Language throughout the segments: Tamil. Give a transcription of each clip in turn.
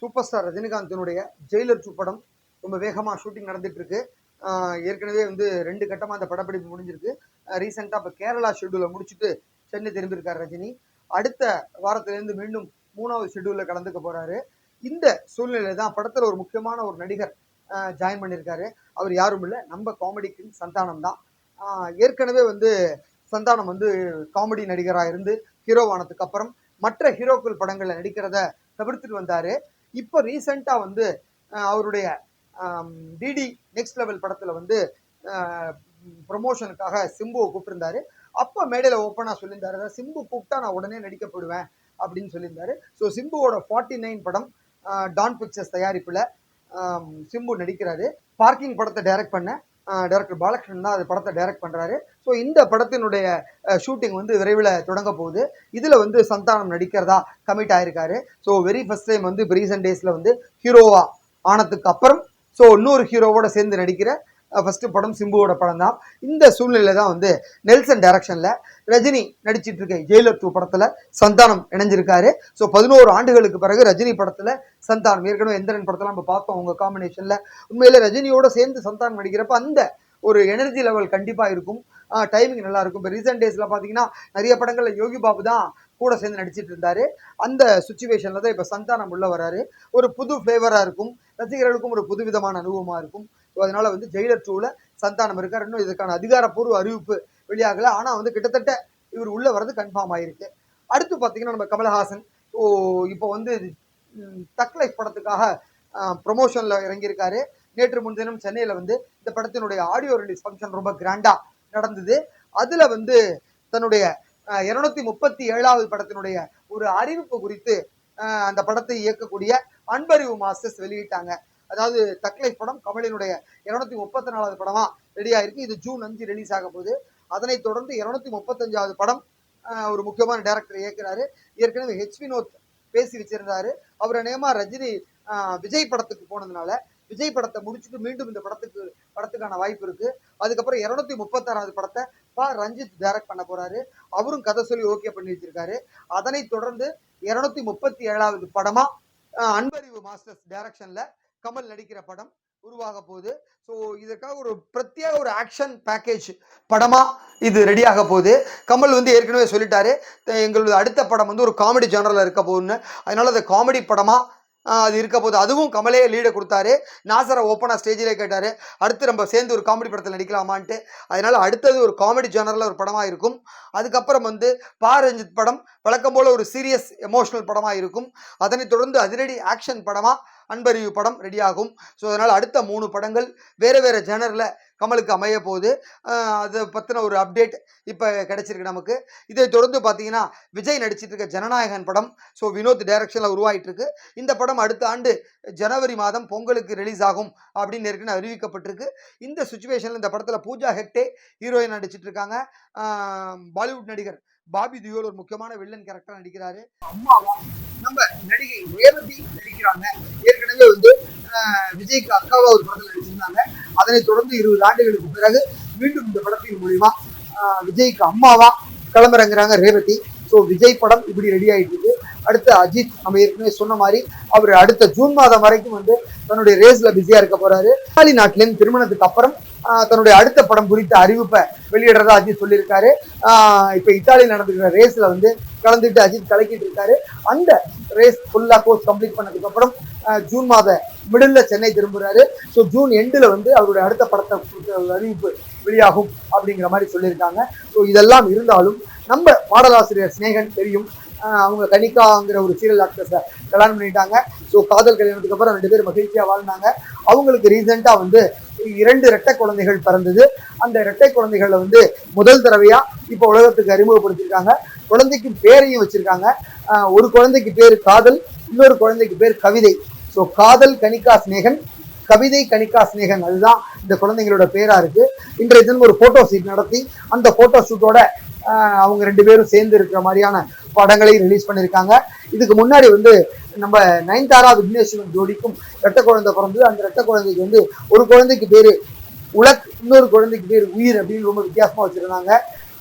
சூப்பர் ஸ்டார் ரஜினிகாந்தினுடைய ஜெயிலர் படம் ரொம்ப வேகமாக ஷூட்டிங் நடந்துட்டு இருக்கு ஏற்கனவே வந்து ரெண்டு கட்டமாக அந்த படப்பிடிப்பு முடிஞ்சிருக்கு. ரீசெண்டாக இப்போ கேரளா ஷெட்யூலை முடிச்சுட்டு சென்னை திரும்பியிருக்கார் ரஜினி. அடுத்த வாரத்திலேருந்து மீண்டும் மூணாவது ஷெட்யூலில் கலந்துக்க போகிறாரு இந்த சூழ்நிலை தான் படத்தில் ஒரு முக்கியமான ஒரு நடிகர் ஜாயின் பண்ணியிருக்காரு. அவர் யாரும் இல்லை நம்ம காமெடிக்கு சந்தானம் தான். ஏற்கனவே வந்து சந்தானம் வந்து காமெடி நடிகராக இருந்து ஹீரோவானதுக்கு அப்புறம் மற்ற ஹீரோக்கள் படங்களில் நடிக்கிறத தவிர்த்துட்டு வந்தார். இப்போ ரீசெண்டாக வந்து அவருடைய டிடி நெக்ஸ்ட் லெவல் படத்தில் வந்து ப்ரொமோஷனுக்காக சிம்புவை கூப்பிட்டுருந்தாரு. அப்போ மேடையில் ஓப்பனாக சொல்லியிருந்தாரு. அதாவது சிம்பு கூப்பிட்டா நான் உடனே நடிக்கப்படுவேன் அப்படின்னு சொல்லியிருந்தாரு. ஸோ சிம்புவோட ஃபார்ட்டி நைன் படம் டான் பிக்சர்ஸ் தயாரிப்பில் சிம்பு நடிக்கிறாரு. பார்க்கிங் படத்தை டைரக்ட் பண்ண டேரக்டர் பாலகிருஷ்ணன் தான் அது படத்தை டைரக்ட் பண்ணுறாரு ஸோ இந்த படத்தினுடைய ஷூட்டிங் வந்து விரைவில் தொடங்க போகுது. இதில் வந்து சந்தானம் நடிக்கிறதா கமிட் ஆயிருக்காரு. ஸோ வெரி ஃபர்ஸ்ட் டைம் வந்து இப்போ டேஸில் வந்து ஹீரோவா ஆனதுக்கு அப்புறம் ஸோ இன்னொரு ஹீரோவோட சேர்ந்து நடிக்கிற ஃபஸ்ட்டு படம் சிம்புவோட படம் தான். இந்த சூழ்நிலை தான் வந்து நெல்சன் டைரக்ஷனில் ரஜினி நடிச்சிட்டு இருக்க ஜெயிலர் டூ படத்தில் சந்தானம் இணைஞ்சிருக்காரு. ஸோ பதினோரு ஆண்டுகளுக்கு பிறகு ரஜினி படத்தில் சந்தானம் ஏற்கனவே எந்திரன் படத்தில் நம்ம பார்த்தோம் அவங்க காம்பினேஷனில் உண்மையில் ரஜினியோட சேர்ந்து சந்தானம் நடிக்கிறப்ப அந்த ஒரு எனர்ஜி லெவல் கண்டிப்பாக இருக்கும். டைமிங் நல்லா இருக்கும். இப்போ ரீசெண்ட் டேஸில் பார்த்தீங்கன்னா நிறைய படங்களில் யோகி பாபு தான் கூட சேர்ந்து நடிச்சிட்டு இருந்தாரு. அந்த சுச்சுவேஷனில் தான் இப்போ சந்தானம் உள்ள வராரு. ஒரு புது ஃப்ளேவராக இருக்கும். ரசிகர்களுக்கும் ஒரு புதுவிதமான அனுபவமாக இருக்கும். ஸோ அதனால வந்து ஜெயிலர் டூவில் சந்தானம் இருக்கார். இன்னும் இதுக்கான அதிகாரப்பூர்வ அறிவிப்பு வெளியாகல. ஆனால் வந்து கிட்டத்தட்ட இவர் உள்ள வர்றது கன்ஃபார்ம் ஆயிருக்கு. அடுத்து பார்த்தீங்கன்னா நம்ம கமலஹாசன். ஸோ இப்போ வந்து தக் லைஃப் படத்துக்காக ப்ரொமோஷனில் இறங்கியிருக்காரு. நேற்று முன்தினம் சென்னையில் வந்து இந்த படத்தினுடைய ஆடியோ ரிலீஸ் ஃபங்க்ஷன் ரொம்ப கிராண்டாக நடந்தது. அதில் வந்து தன்னுடைய இருநூத்தி முப்பத்தி ஏழாவது படத்தினுடைய ஒரு அறிவிப்பு குறித்து அந்த படத்தை இயக்கக்கூடிய அன்பறிவு மாஸ்டர்ஸ் வெளியிட்டாங்க. அதாவது தக்லை படம் கமலினுடைய இருநூத்தி முப்பத்தி நாலாவது படமா ரெடி ஆயிருக்கு. இது ஜூன் அஞ்சு ரிலீஸ் ஆக போகுது. அதனைத் தொடர்ந்து இருநூத்தி முப்பத்தஞ்சாவது படம் ஒரு முக்கியமான டேரக்டர் இயக்குறாரு. ஏற்கனவே ஹெச் வினோத் பேசி வச்சிருந்தாரு. அவர் நேமா ரஜினி விஜய் படத்துக்கு போனதுனால விஜய் படத்தை முடிச்சுட்டு மீண்டும் இந்த படத்துக்கு படத்துக்கான வாய்ப்பு இருக்கு. அதுக்கப்புறம் இருநூத்தி முப்பத்தாறாவது படத்தை பா. ரஞ்சித் டைரக்ட் பண்ண போறாரு. அவரும் கதை சொல்லி ஓகே பண்ணி வச்சிருக்காரு. அதனைத் தொடர்ந்து இருநூத்தி முப்பத்தி ஏழாவது படமா அன்பறிவு மாஸ்டர்ஸ் டைரக்ஷன்ல கமல் நடிக்கிற படம் உருவாக போகுது. ஸோ இதற்காக ஒரு பிரத்யேக ஒரு ஆக்ஷன் பேக்கேஜ் படமாக இது ரெடியாக போகுது. கமல் வந்து ஏற்கனவே சொல்லிட்டாரு. எங்களோட எங்களது அடுத்த படம் வந்து ஒரு காமெடி ஜானரில் இருக்க போகுதுன்னு. அதனால அது காமெடி படமாக அது இருக்க போது அதுவும் கமலே லீடை கொடுத்தாரு. நாசரை ஓப்பனாக ஸ்டேஜிலே கேட்டார். அடுத்து நம்ம சேர்ந்து ஒரு காமெடி படத்தில் நடிக்கலாமான்ட்டு. அதனால் அடுத்தது ஒரு காமெடி ஜேனரில் ஒரு படமாக இருக்கும். அதுக்கப்புறம் வந்து பா ரஞ்சித் படம் வழக்கம் போல் ஒரு சீரியஸ் எமோஷனல் படமாக இருக்கும். அதனைத் தொடர்ந்து அதிரடி ஆக்ஷன் படமாக அன்பறிவு படம் ரெடியாகும் ஸோ அதனால் அடுத்த மூணு படங்கள் வேறு வேறு ஜேனரில் கமலுக்கு அமைய போகுது. அதை பற்றின ஒரு அப்டேட் இப்போ கிடைச்சிருக்கு நமக்கு. இதை தொடர்ந்து பார்த்தீங்கன்னா விஜய் நடிச்சிட்டு இருக்க ஜனநாயகன் படம் ஸோ வினோத் டைரக்ஷனில் உருவாயிட்டு இருக்கு இந்த படம் அடுத்த ஆண்டு ஜனவரி மாதம் பொங்கலுக்கு ரிலீஸ் ஆகும் அப்படின்னு ஏற்கனவே அறிவிக்கப்பட்டிருக்கு. இந்த சுச்சுவேஷனில் இந்த படத்தில் பூஜா ஹெக்டே ஹீரோயின் நடிச்சிட்டு இருக்காங்க. பாலிவுட் நடிகர் பாபி தியோல் ஒரு முக்கியமான வில்லன் கேரக்டர் நடிக்கிறாரு. அம்மாவா நம்ம நடிகை ரேவதி நடிக்கிறாங்க. ஏற்கனவே வந்து விஜய்க்கு அக்காவா ஒரு படத்தில் நடிச்சிருந்தாங்க. அதனைத் தொடர்ந்து இருபது ஆண்டுகளுக்கு பிறகு மீண்டும் இந்த படத்தின் மூலியமா விஜய்க்கு அம்மாவா கிளம்புறங்கிறாங்க ரேவதி. ஸோ விஜய் படம் இப்படி ரெடி ஆகிட்டு இருக்கு. அடுத்து அஜித் நம்ம ஏற்கனவே சொன்ன மாதிரி அவர் அடுத்த ஜூன் மாதம் வரைக்கும் வந்து தன்னுடைய ரேஸ்ல பிஸியா இருக்க போறாரு. இத்தாலி நாட்டிலேருந்து திருமணத்துக்கு அப்புறம் தன்னுடைய அடுத்த படம் குறித்த அறிவிப்பை வெளியிடுறதா அஜித் சொல்லியிருக்காரு. இப்போ இத்தாலியில் நடந்துக்கிற ரேஸ்ல வந்து கலந்துட்டு அஜித் கலக்கிட்டு இருக்காரு. அந்த ரேஸ் ஃபுல்லாக கோர்ஸ் கம்ப்ளீட் பண்ணதுக்கப்புறம் ஜூன் மாத மிடில் சென்னை திரும்புகிறாரு ஸோ ஜூன் எண்டில் வந்து அவருடைய அடுத்த படத்தை அறிவிப்பு வெளியாகும் அப்படிங்கிற மாதிரி சொல்லியிருக்காங்க. ஸோ இதெல்லாம் இருந்தாலும் நம்ம பாடலாசிரியர் ஸ்னேகன் தெரியும். அவங்க கனிகாங்கிற ஒரு சீரியல் ஆக்டர்ஸை கல்யாணம் பண்ணிட்டாங்க. ஸோ காதல் கல்யாணத்துக்கு அப்புறம் ரெண்டு பேரும் மகிழ்ச்சியாக வாழ்ந்தாங்க. அவங்களுக்கு ரீசெண்டாக வந்து இரண்டு இரட்டை குழந்தைகள் பிறந்தது. அந்த இரட்டை குழந்தைகளை வந்து முதல் தடவையாக இப்போ உலகத்துக்கு அறிமுகப்படுத்தியிருக்காங்க. குழந்தைக்கு பேரையும் வச்சுருக்காங்க. ஒரு குழந்தைக்கு பேர் காதல் இன்னொரு குழந்தைக்கு பேர் கவிதை. ஸோ காதல் கணிகா சிநேகன் கவிதை கணிக்கா சிநேகன் அதுதான் இந்த குழந்தைங்களோட பேராக இருக்குது இன்றைய தினம் ஒரு ஃபோட்டோ ஷூட் நடத்தி அந்த ஃபோட்டோ ஷூட்டோட அவங்க ரெண்டு பேரும் சேர்ந்து இருக்கிற மாதிரியான படங்களை ரிலீஸ் பண்ணியிருக்காங்க. இதுக்கு முன்னாடி வந்து நம்ம நயன்தாரா விக்னேஸ்வரன் ஜோடிக்கும் ரெட்ட குழந்தை பிறந்தது. அந்த ரெட்ட குழந்தைக்கு வந்து ஒரு குழந்தைக்கு பேர் உலக் இன்னொரு குழந்தைக்கு பேர் உயிர் அப்படின்னு ரொம்ப வித்தியாசமாக வச்சுருந்தாங்க.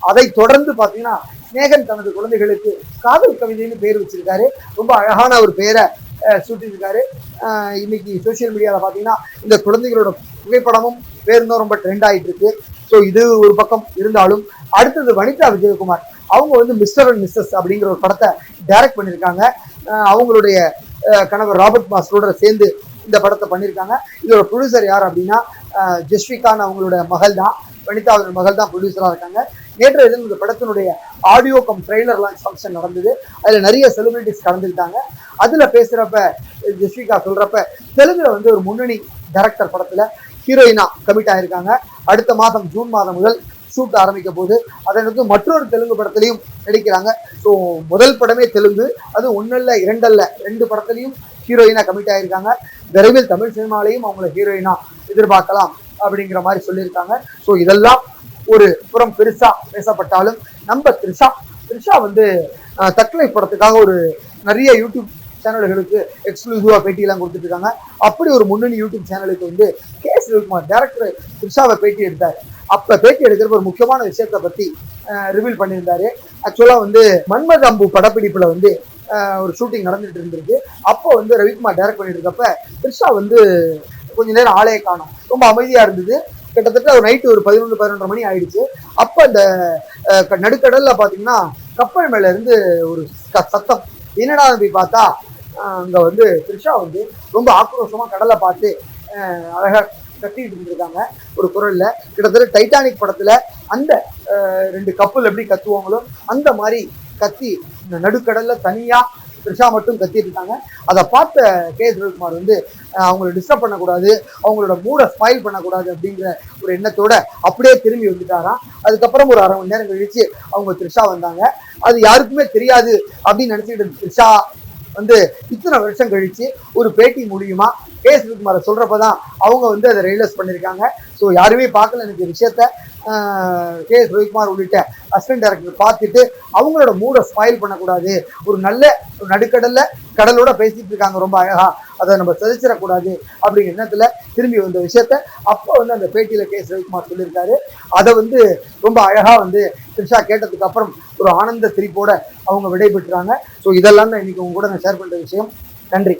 அதை தொடர்ந்து பார்த்தீங்கன்னா சிநேகன் தனது குழந்தைகளுக்கு காதல் கவிதைன்னு பேர் வச்சிருக்காரு. ரொம்ப அழகான ஒரு பேரை சூட்டியிருக்காரு. இன்னைக்கு சோஷியல் மீடியாவில் பார்த்தீங்கன்னா இந்த குழந்தைகளோட புகைப்படமும் பேருந்தும் ரொம்ப ட்ரெண்ட் ஆகிட்டு இருக்கு ஸோ இது ஒரு பக்கம் இருந்தாலும் அடுத்தது வனிதா விஜயகுமார். அவங்க வந்து மிஸ்டர் அண்ட் மிஸ்ஸஸ் அப்படிங்கிற ஒரு படத்தை டைரக்ட் பண்ணியிருக்காங்க. அவங்களுடைய கணவர் ராபர்ட் மாஸ்டரோட சேர்ந்து இந்த படத்தை பண்ணியிருக்காங்க. இதோட ப்ரொடியூசர் யார் அப்படின்னா அஹ், ஜஸ்விகான் அவங்களோட மகள் தான் வனிதாவின் மகள் தான் ப்ரொடியூசராக இருக்காங்க. நேற்று தினம் இந்த படத்தினுடைய audio cum trailer launch function நடந்தது. அதில் நிறைய செலிபிரிட்டிஸ் கலந்துக்கிட்டாங்க. அதில் பேசுகிறப்ப ஜஸ்விகா சொல்கிறப்ப தெலுங்குல வந்து ஒரு முன்னணி டேரக்டர் படத்தில் ஹீரோயினா கமிட் ஆகியிருக்காங்க அடுத்த மாதம் ஜூன் மாதம் முதல் ஷூட் ஆரம்பிக்க போகுது. அதை வந்து மற்றொரு தெலுங்கு படத்துலையும் நடிக்கிறாங்க. ஸோ முதல் படமே தெலுங்கு அது ஒன்றல்ல இரண்டல்ல ரெண்டு படத்துலையும் ஹீரோயினா கமிட் ஆகியிருக்காங்க விரைவில் தமிழ் சினிமாலையும் அவங்கள ஹீரோயினா எதிர்பார்க்கலாம் அப்படிங்கிற மாதிரி சொல்லியிருக்காங்க. ஸோ இதெல்லாம் ஒரு புறம் பெருசா பேசப்பட்டாலும் நம்ம த்ரிஷா த்ரிஷா வந்து தற்கொலை படத்துக்காக ஒரு நிறைய யூடியூப் சேனல்களுக்கு எக்ஸ்க்ளூசிவாக பேட்டியெல்லாம் கொடுத்துட்டு இருக்காங்க அப்படி ஒரு முன்னணி யூடியூப் சேனலுக்கு வந்து கே. சிவகுமார் டேரக்டர் த்ரிஷாவை பேட்டி எடுத்தார். அப்போ பேட்டி எடுக்கிறப்ப ஒரு முக்கியமான விஷயத்தை பற்றி ரிவீல் பண்ணியிருந்தாரு. ஆக்சுவலாக வந்து மன்மத அம்பு படப்பிடிப்பில் வந்து ஒரு ஷூட்டிங் நடந்துட்டு இருந்திருக்கு. அப்போ வந்து ரவிக்குமார் டைரக்ட் பண்ணிட்டு இருக்கப்ப த்ரிஷா வந்து கொஞ்ச நேரம் ஆளையே காணும். ரொம்ப அமைதியாக இருந்தது. கிட்டத்தட்ட ஒரு நைட்டு ஒரு பதினொன்று பதினொன்றரை மணி ஆயிடுச்சு. அப்போ அந்த நடுக்கடலில் க- கப்பல் மேலே இருந்து ஒரு க- சத்தம். என்னடா போய் பார்த்தா அங்கே வந்து த்ரிஷா வந்து ரொம்ப ஆக்ரோஷமாக கடலை பார்த்து அழகாக கட்டிட்டு இருந்திருக்காங்க. ஒரு குரல்ல. கிட்டத்தட்ட டைட்டானிக் படத்துல அந்த ரெண்டு கப்பல் எப்படி கத்துவாங்களோ அந்த மாதிரி கத்தி இந்த நடுக்கடல்ல தனியா த்ரிஷா மட்டும் கத்திட்டு இருக்காங்க அதை பார்த்த கே. சிவகுமார் வந்து அவங்கள டிஸ்டர்ப் பண்ணக்கூடாது. அவங்களோட மூடை ஸ்பாயில் பண்ணக்கூடாது அப்படிங்கிற ஒரு எண்ணத்தோட அப்படியே திரும்பி வந்துட்டாராம். அதுக்கப்புறம் ஒரு அரை மணி நேரம் கழிச்சு அவங்க த்ரிஷா வந்தாங்க. அது யாருக்குமே தெரியாது அப்படின்னு நினச்சிக்கிட்டு த்ரிஷா வந்து இத்தனை வருஷம் கழிச்சு ஒரு பேட்டி மூலியமா கே. சொல்கிறப்ப தான் அவங்க வந்து அதை ரியலைஸ் பண்ணியிருக்காங்க. ஸோ யாருமே பார்க்கல எனக்கு விஷயத்த. கே ரவிக்குமார் உள்ளிட்ட அசிஸ்டன்ட் டைரக்டர் பார்த்துட்டு அவங்களோட மூடை ஸ்பாயில் பண்ணக்கூடாது. ஒரு நல்ல ஒரு நடுக்கடலில் கடலோட பேசிட்டு இருக்காங்க ரொம்ப அழகா. அதை நம்ம சிதைச்சிடக்கூடாது அப்படிங்கிற எண்ணத்துல திரும்பி வந்த விஷயத்த அப்போ வந்து அந்த பேட்டியில கே. ரவிக்குமார் சொல்லியிருக்காரு. அதை வந்து ரொம்ப அழகா வந்து த்ரிஷா கேட்டதுக்கு அப்புறம் ஒரு ஆனந்த சிரிப்போட அவங்க விடைபெற்றுறாங்க ஸோ இதெல்லாம் தான் இன்னைக்கு உங்க கூட நான் ஷேர் பண்ற விஷயம். நன்றி.